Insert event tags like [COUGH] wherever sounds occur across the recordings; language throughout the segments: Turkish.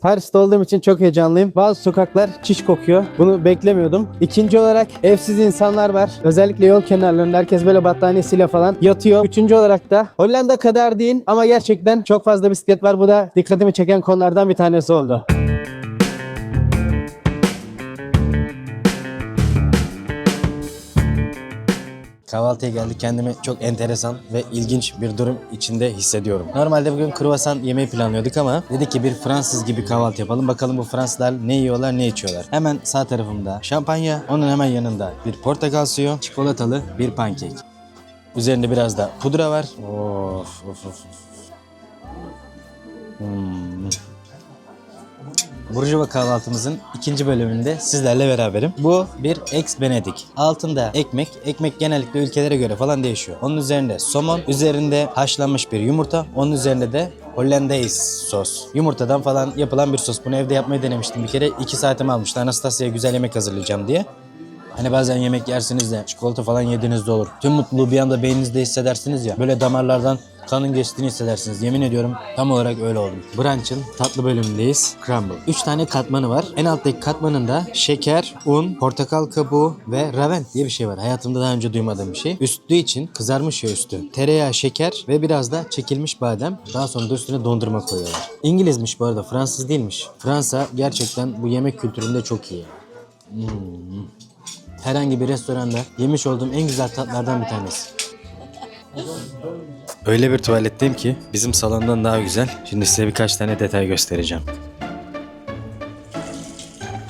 Paris'te olduğum için çok heyecanlıyım. Bazı sokaklar çiş kokuyor. Bunu beklemiyordum. İkinci olarak evsiz insanlar var. Özellikle yol kenarlarında herkes böyle battaniyesiyle falan yatıyor. Üçüncü olarak da Hollanda kadar değil ama gerçekten çok fazla bisiklet var. Bu da dikkatimi çeken konulardan bir tanesi oldu. Kahvaltıya geldik. Kendimi çok enteresan ve ilginç bir durum içinde hissediyorum. Normalde bugün kruvasan yemeği planlıyorduk ama dedik ki bir Fransız gibi kahvaltı yapalım. Bakalım bu Fransızlar ne yiyorlar, ne içiyorlar. Hemen sağ tarafımda şampanya, onun hemen yanında bir portakal suyu, çikolatalı bir pankek. Üzerinde biraz da pudra var. Of of. of. Hmm. Burjuva kahvaltımızın ikinci bölümünde sizlerle beraberim. Bu bir ex benedict. Altında ekmek. Ekmek genellikle ülkelere göre falan değişiyor. Onun üzerinde somon, üzerinde haşlanmış bir yumurta, onun üzerinde de Hollandaise sos. Yumurtadan falan yapılan bir sos. Bunu evde yapmayı denemiştim bir kere. 2 saatimi almıştı. Anastasia'ya güzel yemek hazırlayacağım diye. Hani bazen yemek yersiniz de çikolata falan yediğinizde olur. Tüm mutluluğu bir anda beyninizde hissedersiniz ya. Böyle damarlardan kanın geçtiğini hissedersiniz. Yemin ediyorum tam olarak öyle oldum. Brunch'ın tatlı bölümündeyiz. Crumble. 3 tane katmanı var. En alttaki katmanında şeker, un, portakal kabuğu ve raven diye bir şey var. Hayatımda daha önce duymadığım bir şey. Üstü için kızarmış ya üstü. Tereyağı, şeker ve biraz da çekilmiş badem. Daha sonra da üstüne dondurma koyuyorlar. İngilizmiş bu arada. Fransız değilmiş. Fransa gerçekten bu yemek kültüründe çok iyi. Herhangi bir restoranda yemiş olduğum en güzel tatlardan bir tanesi. Öyle bir tuvaletteyim ki bizim salondan daha güzel. Şimdi size birkaç tane detay göstereceğim.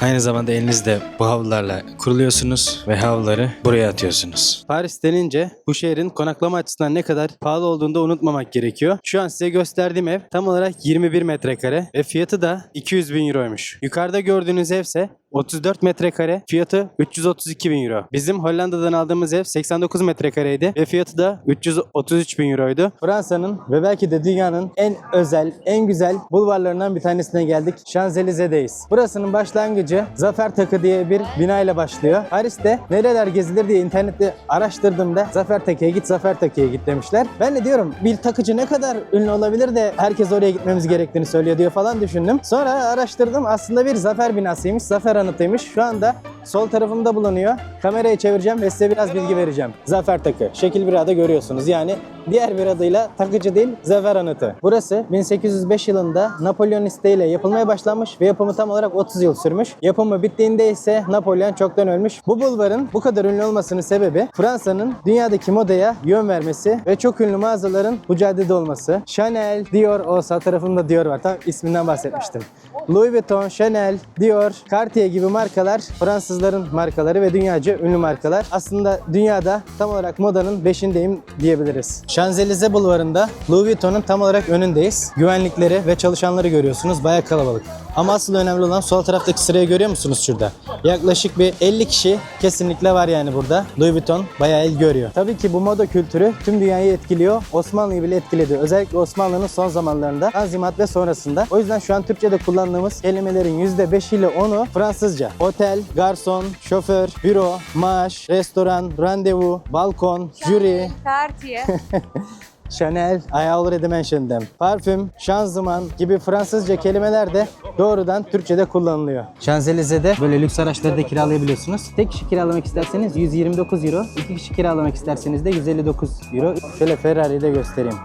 Aynı zamanda elinizde bu havlularla kuruluyorsunuz ve havluları buraya atıyorsunuz. Paris denince bu şehrin konaklama açısından ne kadar pahalı olduğunu da unutmamak gerekiyor. Şu an size gösterdiğim ev tam olarak 21 metrekare ve fiyatı da 200 bin euroymuş. Yukarıda gördüğünüz evse 34 metrekare fiyatı 332 bin euro. Bizim Hollanda'dan aldığımız ev 89 metrekareydi ve fiyatı da 333 bin euroydu. Fransa'nın ve belki de dünyanın en özel, en güzel bulvarlarından bir tanesine geldik. Şanzelize'deyiz. Burasının başlangıcı Zafer Takı diye bir bina ile başlıyor. Paris'te nereler gezilir diye internette araştırdığımda Zafer Takı'ya git, Zafer Takı'ya git demişler. Ben de diyorum bir takıcı ne kadar ünlü olabilir de herkes oraya gitmemiz gerektiğini söylüyor diyor falan düşündüm. Sonra araştırdım. Aslında bir zafer binasıymış. Zafer anıtıymış. Şu anda sol tarafımda bulunuyor. Kamerayı çevireceğim ve size biraz bilgi vereceğim. Zafer Takı. Şekil bir adı görüyorsunuz. Yani diğer bir adıyla takıcı değil, zafer anıtı. Burası 1805 yılında Napolyon isteğiyle yapılmaya başlanmış ve yapımı tam olarak 30 yıl sürmüş. Yapımı bittiğinde ise Napolyon çoktan ölmüş. Bu bulvarın bu kadar ünlü olmasının sebebi Fransa'nın dünyadaki modaya yön vermesi ve çok ünlü mağazaların bu caddede olması. Chanel, Dior, o sağ tarafımda Dior var. Tam isminden bahsetmiştim. Louis Vuitton, Chanel, Dior, Cartier gibi markalar Fransızların markaları ve dünyaca ünlü markalar. Aslında dünyada tam olarak modanın beşindeyim diyebiliriz. Şanzelize bulvarında Louis Vuitton'un tam olarak önündeyiz. Güvenlikleri ve çalışanları görüyorsunuz. Baya kalabalık. Ama asıl önemli olan sol taraftaki sırayı görüyor musunuz şurada? Yaklaşık bir 50 kişi kesinlikle var yani burada. Louis Vuitton bayağı il görüyor. Tabii ki bu moda kültürü tüm dünyayı etkiliyor. Osmanlı'yı bile etkiledi. Özellikle Osmanlı'nın son zamanlarında, Tanzimat ve sonrasında. O yüzden şu an Türkçe'de kullandığımız kelimelerin %5 ile 10'u Fransızca. Otel, garson, şoför, büro, maaş, restoran, randevu, balkon, jüri, Cartier. [LAUGHS] Chanel, I already mentioned them. Parfüm, şanzıman gibi Fransızca kelimeler de doğrudan Türkçe'de kullanılıyor. Şanzelize'de böyle lüks araçları da kiralayabiliyorsunuz. Tek kişi kiralamak isterseniz 129 euro, iki kişi kiralamak isterseniz de 159 euro. Şöyle Ferrari'yi de göstereyim.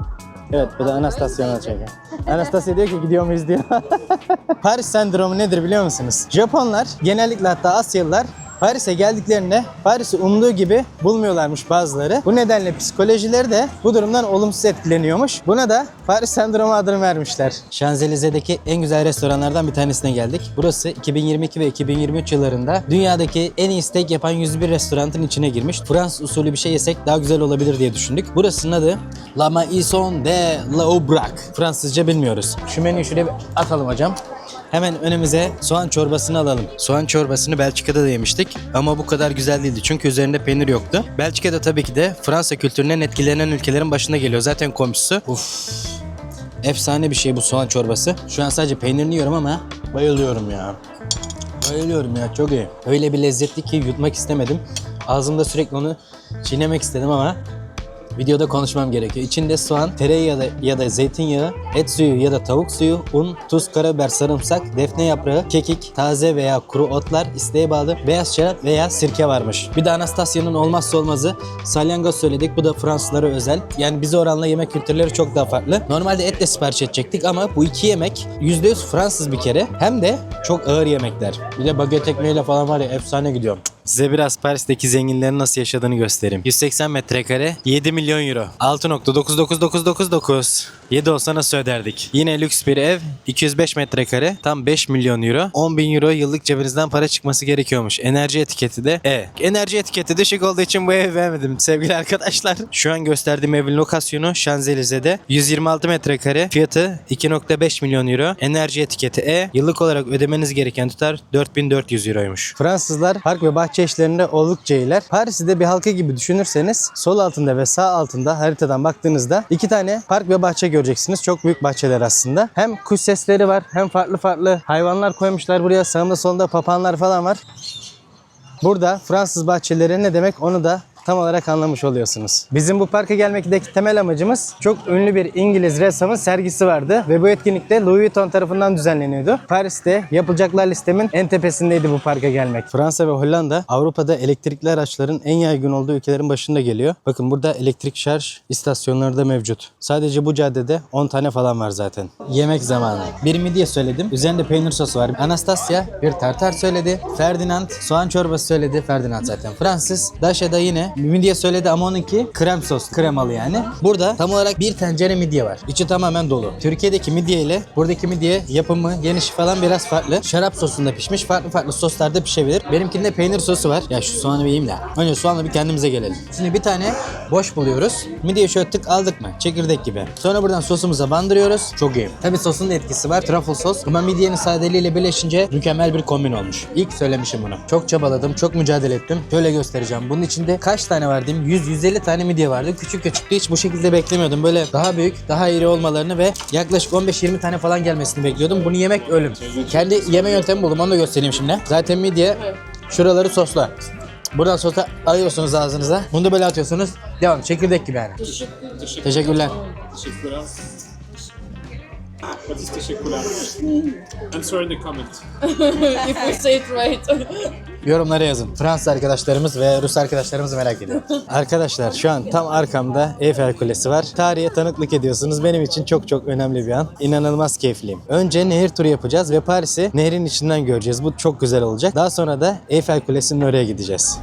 Evet bu da Anastasya'nın çeker. Anastasia diyor ki gidiyor muyuz diyor. [LAUGHS] Paris sendromu nedir biliyor musunuz? Japonlar genellikle hatta Asyalılar Paris'e geldiklerinde Paris'i umduğu gibi bulmuyorlarmış bazıları. Bu nedenle psikolojileri de bu durumdan olumsuz etkileniyormuş. Buna da Paris sendromu adını vermişler. Şanzelize'deki en güzel restoranlardan bir tanesine geldik. Burası 2022 ve 2023 yıllarında dünyadaki en iyi steak yapan 101 restoranın içine girmiş. Fransız usulü bir şey yesek daha güzel olabilir diye düşündük. Burasının adı La Maison de l'Aubrac. Fransızca bilmiyoruz. Şu menüyü şuraya bir atalım hocam. Hemen önümüze soğan çorbasını alalım. Soğan çorbasını Belçika'da da yemiştik ama bu kadar güzel değildi çünkü üzerinde peynir yoktu. Belçika'da tabii ki de Fransa kültüründen etkilenen ülkelerin başında geliyor. Zaten komşusu. Uf. Efsane bir şey bu soğan çorbası. Şu an sadece peynirini yiyorum ama bayılıyorum ya. Bayılıyorum ya çok iyi. Öyle bir lezzetli ki yutmak istemedim. Ağzımda sürekli onu çiğnemek istedim ama videoda konuşmam gerekiyor. İçinde soğan, tereyağı ya da, ya da zeytinyağı, et suyu ya da tavuk suyu, un, tuz, karabiber, sarımsak, defne yaprağı, kekik, taze veya kuru otlar, isteğe bağlı beyaz şarap veya sirke varmış. Bir de Anastasia'nın olmazsa olmazı salyangoz söyledik. Bu da Fransızlara özel. Yani bize oranla yemek kültürleri çok daha farklı. Normalde etle sipariş edecektik ama bu iki yemek %100 Fransız bir kere. Hem de çok ağır yemekler. Bir de baget ekmeğiyle falan var ya efsane gidiyor. Size biraz Paris'teki zenginlerin nasıl yaşadığını göstereyim. 180 metrekare 7 milyon euro. 6.99999. 7 olsa nasıl öderdik? Yine lüks bir ev 205 metrekare tam 5 milyon euro. 10 bin euro yıllık cebinizden para çıkması gerekiyormuş. Enerji etiketi de E. Enerji etiketi düşük olduğu için bu evi beğenmedim sevgili arkadaşlar. Şu an gösterdiğim evin lokasyonu Şanzelize'de 126 metrekare fiyatı 2.5 milyon euro. Enerji etiketi E. Yıllık olarak ödemeniz gereken tutar 4400 euroymuş. Fransızlar park ve bahçe işlerinde oldukça iyiler. Paris'i de bir halka gibi düşünürseniz sol altında ve sağ altında haritadan baktığınızda iki tane park ve bahçe göreceksiniz. Çok büyük bahçeler aslında. Hem kuş sesleri var hem farklı farklı hayvanlar koymuşlar buraya. Sağında solunda papağanlar falan var. Burada Fransız bahçeleri ne demek onu da tam olarak anlamış oluyorsunuz. Bizim bu parka gelmekteki temel amacımız çok ünlü bir İngiliz ressamın sergisi vardı ve bu etkinlikte Louis Vuitton tarafından düzenleniyordu. Paris'te yapılacaklar listemin en tepesindeydi bu parka gelmek. Fransa ve Hollanda Avrupa'da elektrikli araçların en yaygın olduğu ülkelerin başında geliyor. Bakın burada elektrik şarj istasyonları da mevcut. Sadece bu caddede 10 tane falan var zaten. Yemek zamanı. Bir midye söyledim. Üzerinde peynir sosu var. Anastasia bir tartar söyledi. Ferdinand soğan çorbası söyledi. Ferdinand zaten Fransız. Daşa da yine midye söyledi ama onunki krem sos. Kremalı yani. Burada tam olarak bir tencere midye var. İçi tamamen dolu. Türkiye'deki midye ile buradaki midye yapımı, yenişi falan biraz farklı. Şarap sosunda pişmiş. Farklı farklı soslarda pişebilir. Benimkinde peynir sosu var. Ya şu soğanı bir yiyeyim de. Önce soğanla bir kendimize gelelim. Şimdi bir tane boş buluyoruz. Midyeyi şöyle tık aldık mı? Çekirdek gibi. Sonra buradan sosumuza bandırıyoruz. Çok iyi. Tabi sosun da etkisi var. Truffle sos. Ama midyenin sadeliğiyle birleşince mükemmel bir kombin olmuş. İlk söylemişim bunu. Çok çabaladım. Çok mücadele ettim. Şöyle göstereceğim. Bunun içinde kaç tane var diyeyim? 100-150 tane midye vardı. Küçük küçüktü. Hiç bu şekilde beklemiyordum. Böyle daha büyük, daha iri olmalarını ve yaklaşık 15-20 tane falan gelmesini bekliyordum. Bunu yemek ölüm. Kendi yeme yöntemi buldum. Onu da göstereyim şimdi. Zaten midye şuraları sosla. Buradan sosa alıyorsunuz ağzınıza. Bunu da böyle atıyorsunuz. Devam. Çekirdek gibi yani. Teşekkürler. Teşekkürler. What is teşekkürler? Answer in the comment. [LAUGHS] if we say it right. Yorumlara yazın. Fransız arkadaşlarımız ve Rus arkadaşlarımızı merak ediyorum. Arkadaşlar şu an tam arkamda Eiffel Kulesi var. Tarihe tanıklık ediyorsunuz. Benim için çok çok önemli bir an. İnanılmaz keyifliyim. Önce nehir turu yapacağız ve Paris'i nehrin içinden göreceğiz. Bu çok güzel olacak. Daha sonra da Eiffel Kulesi'nin oraya gideceğiz.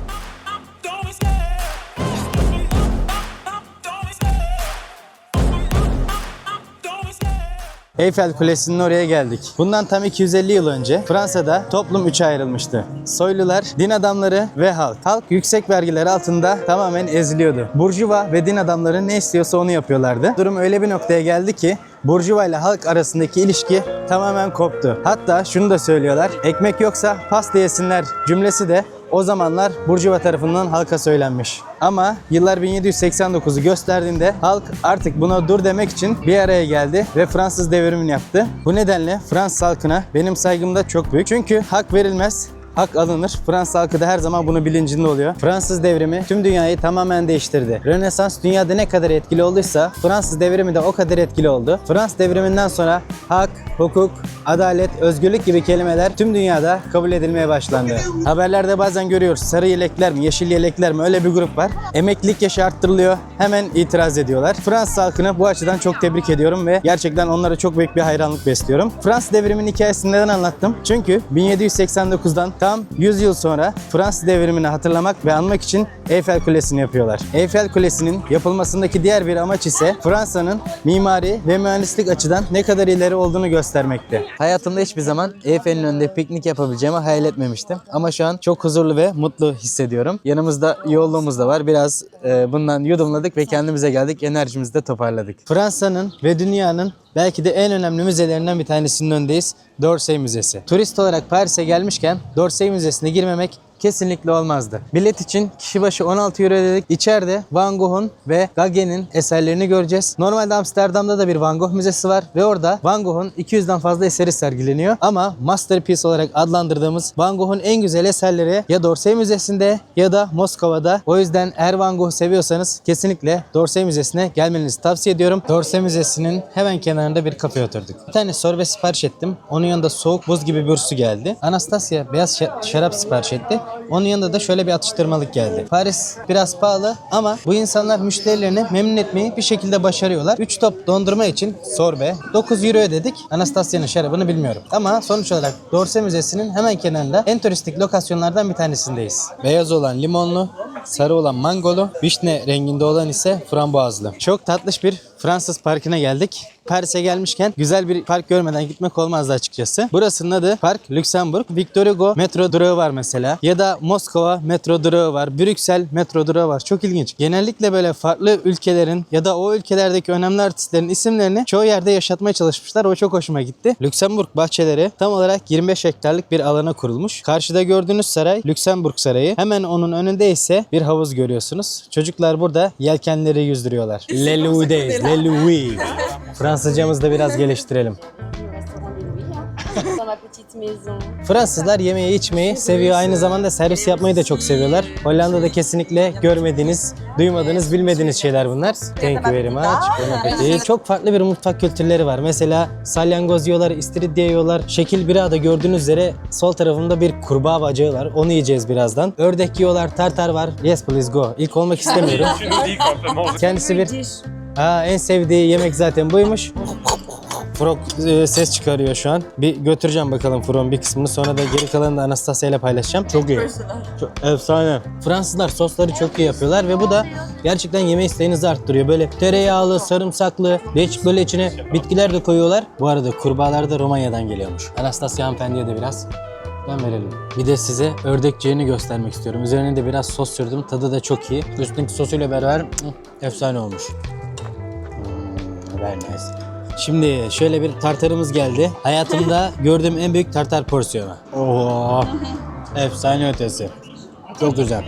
Eyfel Kulesi'nin oraya geldik. Bundan tam 250 yıl önce Fransa'da toplum üçe ayrılmıştı. Soylular, din adamları ve halk. Halk yüksek vergiler altında tamamen eziliyordu. Burjuva ve din adamları ne istiyorsa onu yapıyorlardı. Durum öyle bir noktaya geldi ki Burjuva ile halk arasındaki ilişki tamamen koptu. Hatta şunu da söylüyorlar. Ekmek yoksa pasta yesinler cümlesi de o zamanlar Burjuva tarafından halka söylenmiş. Ama yıllar 1789'u gösterdiğinde halk artık buna dur demek için bir araya geldi ve Fransız devrimini yaptı. Bu nedenle Fransız halkına benim saygım da çok büyük. Çünkü hak verilmez, hak alınır. Fransız halkı da her zaman bunu bilincinde oluyor. Fransız devrimi tüm dünyayı tamamen değiştirdi. Rönesans dünyada ne kadar etkili olduysa Fransız devrimi de o kadar etkili oldu. Fransız devriminden sonra hak, hukuk, adalet, özgürlük gibi kelimeler tüm dünyada kabul edilmeye başlandı. Haberlerde bazen görüyoruz sarı yelekler mi, yeşil yelekler mi öyle bir grup var. Emeklilik yaşı arttırılıyor. Hemen itiraz ediyorlar. Fransız halkını bu açıdan çok tebrik ediyorum ve gerçekten onlara çok büyük bir hayranlık besliyorum. Fransız devriminin hikayesini neden anlattım? Çünkü 1789'dan tam 100 yıl sonra Fransız devrimini hatırlamak ve anmak için Eyfel Kulesi'ni yapıyorlar. Eyfel Kulesi'nin yapılmasındaki diğer bir amaç ise Fransa'nın mimari ve mühendislik açıdan ne kadar ileri olduğunu göstermekti. Hayatımda hiçbir zaman Eyfel'in önünde piknik yapabileceğimi hayal etmemiştim. Ama şu an çok huzurlu ve mutlu hissediyorum. Yanımızda yolluğumuz da var. Biraz e, bundan yudumladık ve kendimize geldik. Enerjimizi de toparladık. Fransa'nın ve dünyanın belki de en önemli müzelerinden bir tanesinin önündeyiz. D'Orsay Müzesi. Turist olarak Paris'e gelmişken D'Orsay Müzesi'ne girmemek kesinlikle olmazdı. Bilet için kişi başı 16 euro dedik. İçeride Van Gogh'un ve Gagen'in eserlerini göreceğiz. Normalde Amsterdam'da da bir Van Gogh müzesi var ve orada Van Gogh'un 200'den fazla eseri sergileniyor. Ama masterpiece olarak adlandırdığımız Van Gogh'un en güzel eserleri ya Dorsey Müzesi'nde ya da Moskova'da. O yüzden eğer Van Gogh'u seviyorsanız kesinlikle Dorsey Müzesi'ne gelmenizi tavsiye ediyorum. Dorsey Müzesi'nin hemen kenarında bir kafeye oturduk. Bir tane sorbe sipariş ettim. Onun yanında soğuk buz gibi bir su geldi. Anastasia beyaz şa- şarap sipariş etti. Onun yanında da şöyle bir atıştırmalık geldi. Paris biraz pahalı ama bu insanlar müşterilerini memnun etmeyi bir şekilde başarıyorlar. 3 top dondurma için sorbe 9 euro ödedik. Anastasia'nın şarabını bilmiyorum. Ama sonuç olarak Dorsey Müzesi'nin hemen kenarında en turistik lokasyonlardan bir tanesindeyiz. Beyaz olan limonlu, sarı olan mangolu, vişne renginde olan ise frambuazlı. Çok tatlış bir Fransız parkına geldik. Paris'e gelmişken güzel bir park görmeden gitmek olmazdı açıkçası. Burasının adı Park Luxembourg. Victor Hugo metro durağı var mesela. Ya da Moskova metro durağı var. Brüksel metro durağı var. Çok ilginç. Genellikle böyle farklı ülkelerin ya da o ülkelerdeki önemli artistlerin isimlerini çoğu yerde yaşatmaya çalışmışlar. O çok hoşuma gitti. Luxembourg bahçeleri tam olarak 25 hektarlık bir alana kurulmuş. Karşıda gördüğünüz saray Luxembourg Sarayı. Hemen onun önünde ise bir havuz görüyorsunuz. Çocuklar burada yelkenleri yüzdürüyorlar. Le Louis, Le Louis. Fransızcamızı da biraz geliştirelim. Fransızlar yemeği içmeyi seviyor. Aynı zamanda servis yapmayı da çok seviyorlar. Hollanda'da kesinlikle görmediğiniz, duymadığınız, bilmediğiniz şeyler bunlar. Thank you very much. Bon appetit. Çok farklı bir mutfak kültürleri var. Mesela salyangoz yiyorlar, istiridye yiyorlar. Şekil birada gördüğünüz üzere sol tarafında bir kurbağa bacağı var. Onu yiyeceğiz birazdan. Ördek yiyorlar, tartar var. Yes please go. İlk olmak istemiyorum. Kendisi bir... Aa, en sevdiği yemek zaten buymuş. Frog e, ses çıkarıyor şu an. Bir götüreceğim bakalım Frog'un bir kısmını. Sonra da geri kalanını da Anastasia ile paylaşacağım. Çok iyi. Çok efsane. Fransızlar sosları çok iyi yapıyorlar ve bu da gerçekten yeme isteğinizi arttırıyor. Böyle tereyağlı, sarımsaklı, değişik böyle içine bitkiler de koyuyorlar. Bu arada kurbağalar da Romanya'dan geliyormuş. Anastasia hanımefendiye de biraz ben verelim. Bir de size ördekçiğini göstermek istiyorum. Üzerine de biraz sos sürdüm. Tadı da çok iyi. Üstündeki sosuyla beraber efsane olmuş. Very nice. Şimdi şöyle bir tartarımız geldi. Hayatımda [LAUGHS] gördüğüm en büyük tartar porsiyonu. Oo. [LAUGHS] Efsane ötesi. Çok güzel.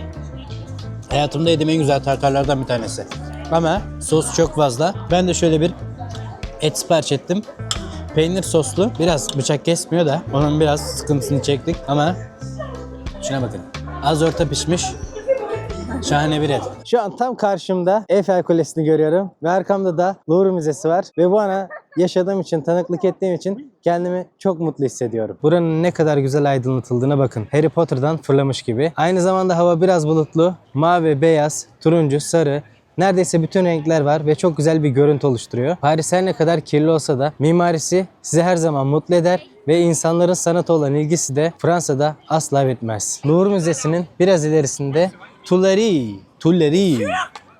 Hayatımda yediğim en güzel tartarlardan bir tanesi. Ama sos çok fazla. Ben de şöyle bir et sipariş ettim. Peynir soslu. Biraz bıçak kesmiyor da onun biraz sıkıntısını çektik ama şuna bakın. Az orta pişmiş. Şahane bir et. Şu an tam karşımda Eiffel Kulesi'ni görüyorum ve arkamda da Louvre Müzesi var ve bu ana yaşadığım için, tanıklık ettiğim için kendimi çok mutlu hissediyorum. Buranın ne kadar güzel aydınlatıldığına bakın. Harry Potter'dan fırlamış gibi. Aynı zamanda hava biraz bulutlu. Mavi, beyaz, turuncu, sarı, Neredeyse bütün renkler var ve çok güzel bir görüntü oluşturuyor. Paris her ne kadar kirli olsa da mimarisi sizi her zaman mutlu eder ve insanların sanata olan ilgisi de Fransa'da asla bitmez. Louvre Müzesi'nin biraz ilerisinde 둘레리, 둘레리.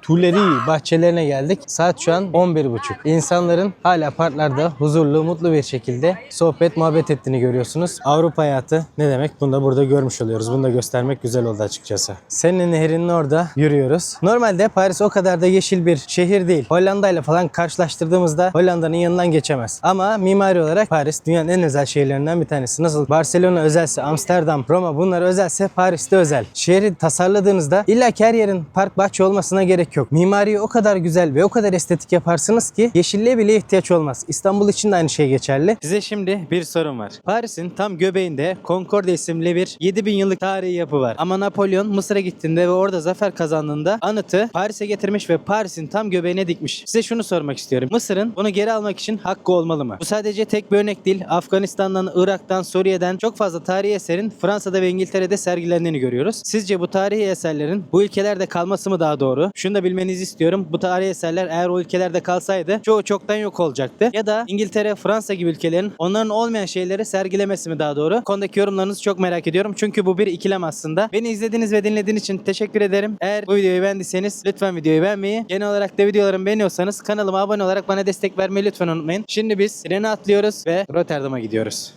Tuileries bahçelerine geldik. Saat şu an 11.30. İnsanların hala parklarda huzurlu, mutlu bir şekilde sohbet, muhabbet ettiğini görüyorsunuz. Avrupa hayatı ne demek? Bunu da burada görmüş oluyoruz. Bunu da göstermek güzel oldu açıkçası. Senin nehrinin orada yürüyoruz. Normalde Paris o kadar da yeşil bir şehir değil. Hollanda ile falan karşılaştırdığımızda Hollanda'nın yanından geçemez. Ama mimari olarak Paris dünyanın en özel şehirlerinden bir tanesi. Nasıl Barcelona özelse, Amsterdam, Roma bunlar özelse Paris'te özel. Şehri tasarladığınızda illa her yerin park bahçe olmasına gerek yok. Mimariyi o kadar güzel ve o kadar estetik yaparsınız ki yeşilliğe bile ihtiyaç olmaz. İstanbul için de aynı şey geçerli. Size şimdi bir sorum var. Paris'in tam göbeğinde Concorde isimli bir 7000 yıllık tarihi yapı var. Ama Napolyon Mısır'a gittiğinde ve orada zafer kazandığında anıtı Paris'e getirmiş ve Paris'in tam göbeğine dikmiş. Size şunu sormak istiyorum. Mısır'ın bunu geri almak için hakkı olmalı mı? Bu sadece tek bir örnek değil. Afganistan'dan, Irak'tan, Suriye'den çok fazla tarihi eserin Fransa'da ve İngiltere'de sergilendiğini görüyoruz. Sizce bu tarihi eserlerin bu ülkelerde kalması mı daha doğru? Şunu da bilmenizi istiyorum. Bu tarihi eserler eğer o ülkelerde kalsaydı çoğu çoktan yok olacaktı. Ya da İngiltere, Fransa gibi ülkelerin onların olmayan şeyleri sergilemesi mi daha doğru? Konudaki yorumlarınızı çok merak ediyorum. Çünkü bu bir ikilem aslında. Beni izlediğiniz ve dinlediğiniz için teşekkür ederim. Eğer bu videoyu beğendiyseniz lütfen videoyu beğenmeyi, genel olarak da videolarımı beğeniyorsanız kanalıma abone olarak bana destek vermeyi lütfen unutmayın. Şimdi biz trene atlıyoruz ve Rotterdam'a gidiyoruz.